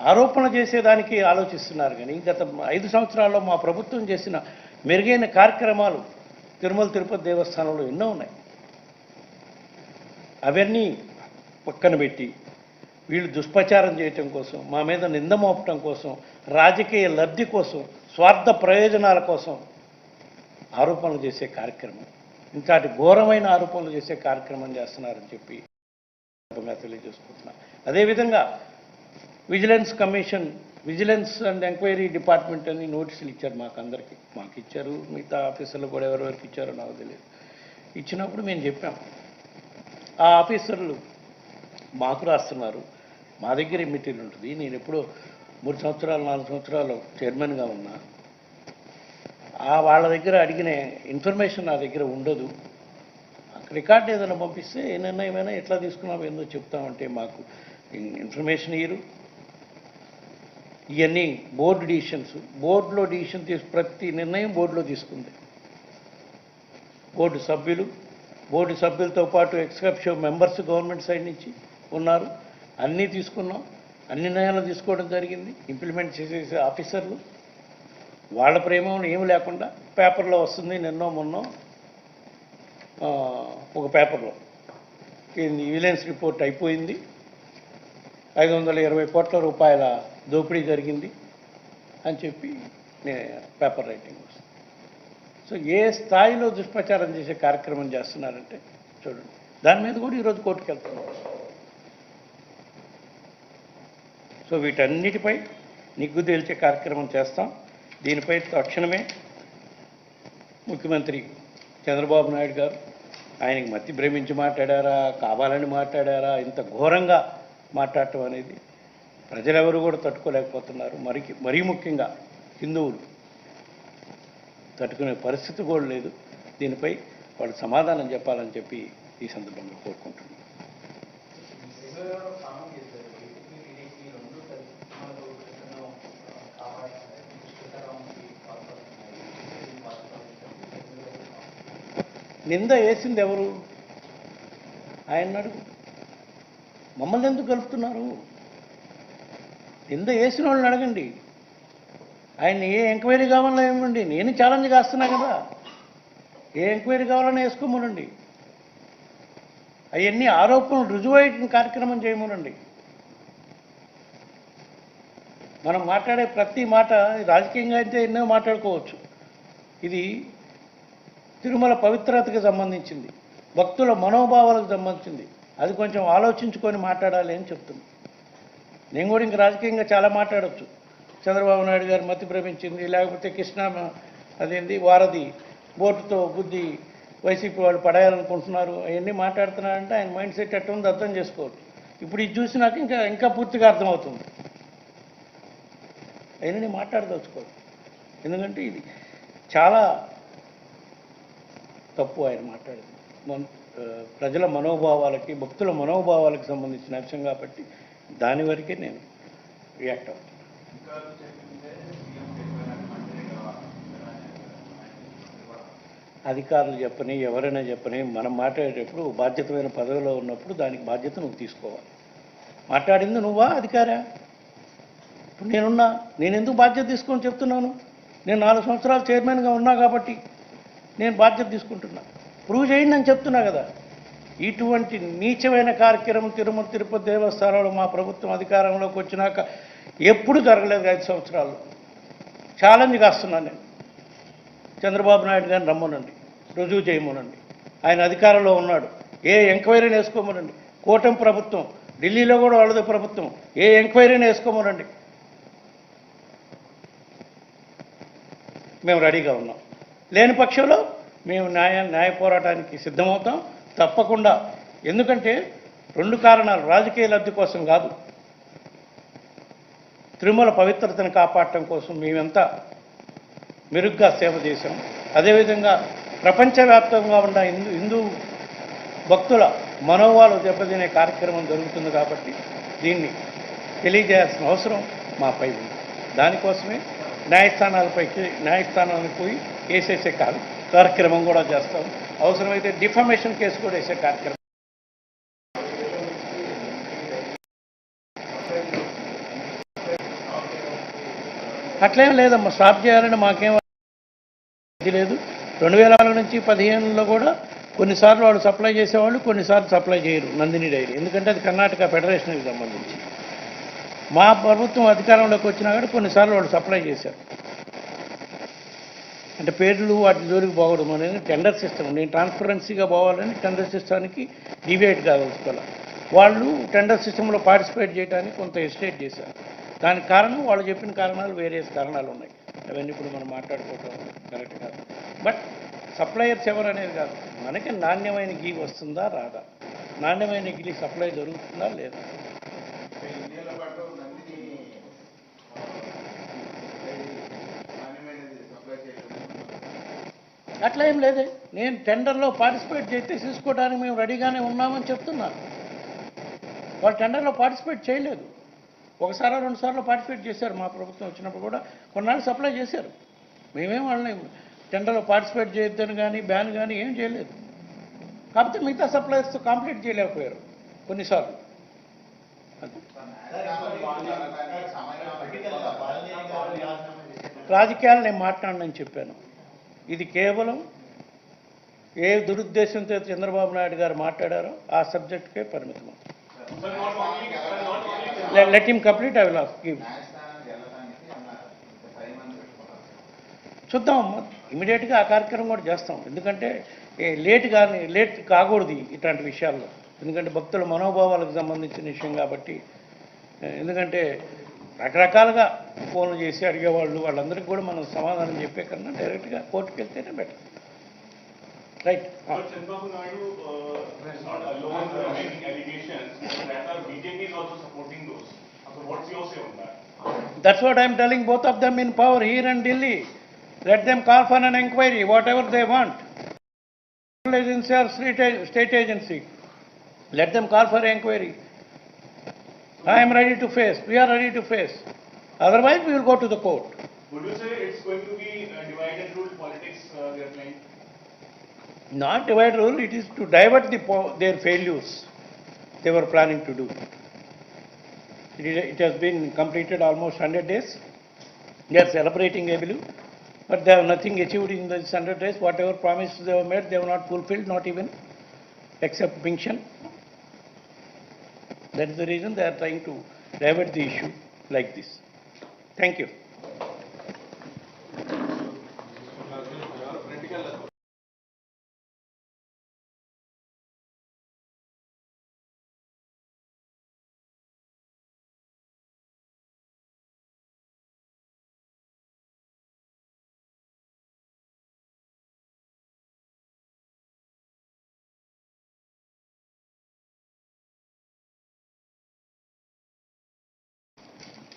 ఆరోపణ చేసేదానికి ఆలోచిస్తున్నారు కానీ గత ఐదు సంవత్సరాల్లో మా ప్రభుత్వం చేసిన మెరుగైన కార్యక్రమాలు తిరుమల తిరుపతి దేవస్థానంలో ఎన్నో ఉన్నాయి. అవన్నీ పక్కన పెట్టి వీళ్ళు దుష్ప్రచారం చేయటం కోసం మా మీద నింద మోపటం కోసం రాజకీయ లబ్ధి కోసం స్వార్థ ప్రయోజనాల కోసం ఆరోపణలు చేసే కార్యక్రమం. ఇంతటి ఘోరమైన ఆరోపణలు చేసే కార్యక్రమం చేస్తున్నారని చెప్పి తెలియజేసుకుంటున్నాను తెలియజేసుకుంటున్నా. అదేవిధంగా vigilance commission vigilance and enquiry department అని నోటీసులు ఇచ్చారు మాకు అందరికీ మాకు ఇచ్చారు మిగతా ఆఫీసర్లు కూడా ఎవరెవరికి ఇచ్చారో నాకు తెలియదు. ఇచ్చినప్పుడు మేము చెప్పాం. ఆ ఆఫీసర్లు మాకు రాస్తున్నారు. మా దగ్గర మెటీరియల్ ఉంటుంది. నేను ఎప్పుడో మూడు సంవత్సరాలు నాలుగు సంవత్సరాలు చైర్మన్గా ఉన్నా. ఆ వాళ్ళ దగ్గర అడిగిన ఇన్ఫర్మేషన్ నా దగ్గర ఉండదు. రికార్డు ఏదైనా పంపిస్తే ఏ నిర్ణయమైనా ఎట్లా తీసుకున్నాం ఏందో చెప్తామంటే మాకు ఇన్ఫర్మేషన్ ఇయ్యరు. ఇవన్నీ బోర్డు డిసిషన్స్. బోర్డులో డిసిషన్ తీసు ప్రతి నిర్ణయం బోర్డులో తీసుకుంది. బోర్డు సభ్యులు బోర్డు సభ్యులతో పాటు ఎక్స్కప్షో మెంబర్స్ గవర్నమెంట్ సైడ్ నుంచి ఉన్నారు. అన్నీ తీసుకున్నాం. అన్ని నిర్ణయాలు తీసుకోవడం జరిగింది. ఇంప్లిమెంట్ చేసే ఆఫీసర్లు. వాళ్ళ ప్రేమ ఏమి లేకుండా పేపర్లో వస్తుంది నిన్నో మొన్నో ఒక పేపర్లో. విజిలెన్స్ రిపోర్ట్ అయిపోయింది. ఐదు వందల ఇరవై కోట్ల రూపాయల దోపిడీ జరిగింది అని చెప్పి పేపర్ రైటింగ్ వస్తుంది. సో ఏ స్థాయిలో దుష్ప్రచారం చేసే కార్యక్రమం చేస్తున్నారంటే చూడండి. దాని మీద కూడా ఈరోజు కోర్టుకు వెళ్తున్నాం. సో వీటన్నిటిపై నిగ్గు తేల్చే కార్యక్రమం చేస్తాం. దీనిపై తక్షణమే ముఖ్యమంత్రి చంద్రబాబు నాయుడు గారు ఆయనకి మతి భ్రమించి మాట్లాడారా కావాలని మాట్లాడారా ఇంత ఘోరంగా మాట్లాడటం అనేది ప్రజలెవరు కూడా తట్టుకోలేకపోతున్నారు. మరి మరీ ముఖ్యంగా హిందువులు. తట్టుకునే పరిస్థితి కూడా లేదు. దీనిపై వాళ్ళు సమాధానం చెప్పాలని చెప్పి ఈ సందర్భంగా కోరుకుంటున్నాను. నింద వేసింది ఎవరు? ఆయన మమ్మల్ని ఎందుకు కలుపుతున్నారు? కింద వేసిన వాళ్ళని అడగండి. ఆయన ఏ ఎంక్వైరీ కావాలన్నా ఏమండి నేను ఛాలెంజ్ కాస్తున్నా కదా. ఏ ఎంక్వైరీ కావాలన్నా వేసుకోమనండి. అవన్నీ ఆరోపణలు రుజువయ్యే కార్యక్రమం చేయమనండి. మనం మాట్లాడే ప్రతి మాట రాజకీయంగా అయితే ఎన్నో మాట్లాడుకోవచ్చు. ఇది తిరుమల పవిత్రతకి సంబంధించింది. భక్తుల మనోభావాలకు సంబంధించింది. అది కొంచెం ఆలోచించుకొని మాట్లాడాలి అని చెప్తుంది నేను కూడా ఇంక రాజకీయంగా చాలా మాట్లాడొచ్చు. చంద్రబాబు నాయుడు గారు మతి భ్రమించింది లేకపోతే కృష్ణ అదేంది వారధి బోటుతో బుద్ధి వైసీపీ వాళ్ళు పడేయాలనుకుంటున్నారు అవన్నీ మాట్లాడుతున్నారంటే ఆయన మైండ్ సెట్ ఎట్ట ఉంది అర్థం చేసుకోవచ్చు. ఇప్పుడు ఇది చూసినాక ఇంకా ఇంకా పూర్తిగా అర్థమవుతుంది. అవన్నీ నేను మాట్లాడదలుచుకోవాలి ఎందుకంటే ఇది చాలా తప్పు ఆయన మాట్లాడింది. ప్రజల మనోభావాలకి భక్తుల మనోభావాలకి సంబంధించిన అంశం కాబట్టి దాని వరకే నేను రియాక్ట్ అవుతాను అధికారులు చెప్పని ఎవరైనా చెప్పని మనం మాట్లాడేటప్పుడు బాధ్యతమైన పదవిలో ఉన్నప్పుడు దానికి బాధ్యత నువ్వు తీసుకోవాలి. మాట్లాడింది నువ్వా అధికారా? ఇప్పుడు నేనున్నా నేను ఎందుకు బాధ్యత తీసుకొని చెప్తున్నాను? నేను నాలుగు సంవత్సరాలు చైర్మన్గా ఉన్నా కాబట్టి నేను బాధ్యత తీసుకుంటున్నా. ప్రూవ్ చేయండి అని చెప్తున్నా కదా. ఇటువంటి నీచమైన కార్యక్రమం తిరుమల తిరుపతి దేవస్థానంలో మా ప్రభుత్వం అధికారంలోకి వచ్చినాక ఎప్పుడు జరగలేదు ఐదు సంవత్సరాలు. ఛాలెంజ్ కాస్తున్నాను నేను. చంద్రబాబు నాయుడు గారిని రమ్మనండి. రుజువు చేయమనండి. ఆయన అధికారంలో ఉన్నాడు. ఏ ఎంక్వైరీని వేసుకోమనండి. కూటమి ప్రభుత్వం ఢిల్లీలో కూడా వాళ్ళది ప్రభుత్వం. ఏ ఎంక్వైరీని వేసుకోమనండి. మేము రెడీగా ఉన్నాం. లేని పక్షంలో మేము న్యాయ న్యాయ పోరాటానికి సిద్ధమవుతాం. తప్పకుండా. ఎందుకంటే రెండు కారణాలు రాజకీయ లబ్ధి కోసం కాదు. తిరుమల పవిత్రతను కాపాడటం కోసం మేమంతా మెరుగ్గా సేవ చేశాం. అదేవిధంగా ప్రపంచవ్యాప్తంగా ఉన్న హిందూ హిందూ భక్తుల మనోవాలు దెబ్బతినే కార్యక్రమం జరుగుతుంది కాబట్టి దీన్ని తెలియజేయాల్సిన అవసరం మాపై ఉంది. దానికోసమే న్యాయస్థానాలపైకి న్యాయస్థానాలకు పోయి వేసేసే కాదు కార్యక్రమం కూడా చేస్తాం. అవసరమైతే డిఫమేషన్ కేసు కూడా వేసే కార్యక్రమం. అట్లేం లేదమ్మా స్టాప్ చేయాలని మాకేం ఇది లేదు. రెండు వేల నాలుగు నుంచి పదిహేనులో కూడా కొన్నిసార్లు వాళ్ళు సప్లై చేసేవాళ్ళు కొన్నిసార్లు సప్లై చేయరు నందిని డైరీ. ఎందుకంటే అది కర్ణాటక ఫెడరేషన్కి సంబంధించి. మా ప్రభుత్వం అధికారంలోకి వచ్చినా కూడా కొన్నిసార్లు వాళ్ళు సప్లై చేశారు. అంటే పేర్లు వాటి జోలికి పోవడం అనేది టెండర్ సిస్టమ్ నేను ట్రాన్స్పరెన్సీగా పోవాలని టెండర్ సిస్టానికి డివేట్ కాదలుచుకోవాలి. వాళ్ళు టెండర్ సిస్టంలో పార్టిసిపేట్ చేయడానికి కొంత ఎస్టేట్ చేశారు. దానికి కారణం వాళ్ళు చెప్పిన కారణాలు వేరే కారణాలు ఉన్నాయి. అవన్నీ ఇప్పుడు మనం మాట్లాడుకోవటం కరెక్ట్ కాదు. బట్ సప్లయర్స్ ఎవరు అనేది కాదు. మనకి నాణ్యమైన గీ వస్తుందా రాదా? నాణ్యమైన గీ సప్లై జరుగుతుందా లేదా ఇన్నేళ్ళ పాటు నందిని ఆ, నాణ్యమైనది సప్లై చేయడం అట్లా ఏం లేదే. నేను టెండర్లో పార్టిసిపేట్ చేస్తే తీసుకోవడానికి మేము రెడీగానే ఉన్నామని చెప్తున్నాను వాళ్ళు టెండర్లో పార్టిసిపేట్ చేయలేదు. ఒకసారి రెండు సార్లు పార్టిసిపేట్ చేశారు. మా ప్రభుత్వం వచ్చినప్పుడు కూడా కొన్నాళ్ళు సప్లై చేశారు. మేమేం వాళ్ళని టెండర్లో పార్టిసిపేట్ చేయొద్దని కానీ బ్యాన్ కానీ ఏం చేయలేదు. కాకపోతే మిగతా సప్లైర్స్తో కంప్లీట్ చేయలేకపోయారు కొన్నిసార్లు. రాజకీయాలు నేను మాట్లాడనని చెప్పాను. ఇది కేవలం ఏ దురుద్దేశంతో చంద్రబాబు నాయుడు గారు మాట్లాడారో ఆ సబ్జెక్ట్కే పరిమితం let him complete I will give చూద్దాం ఇమీడియట్గా ఆ కార్యక్రమం కూడా చేస్తాం. ఎందుకంటే లేట్ కానీ లేట్ కాకూడదు ఇట్లాంటి విషయాల్లో. ఎందుకంటే భక్తుల మనోభావాలకు సంబంధించిన విషయం కాబట్టి ఎందుకంటే రకరకాలుగా ఫోన్లు చేసి అడిగేవాళ్ళు వాళ్ళందరికీ కూడా మనం సమాధానం చెప్పే కన్నా డైరెక్ట్గా కోర్టుకు వెళ్తేనే better right that's what I'm telling both of them in power here and Delhi let them call for an enquiry whatever they want agency or state agency let them call for enquiry I am ready to face, we are ready to face. Otherwise, we will go to the court. Would you say it's going to be uh, divide and rule politics uh, they are playing? Not divide rule, it is to divert the, po- their failures they were planning to do. It is- it has been completed almost 100 days. They are celebrating Ebilu, but they have nothing achieved in these 100 days. Whatever promises they have made, they have not fulfilled, not even, except pension. That is the reason they are trying to divert the issue like this. Thank you.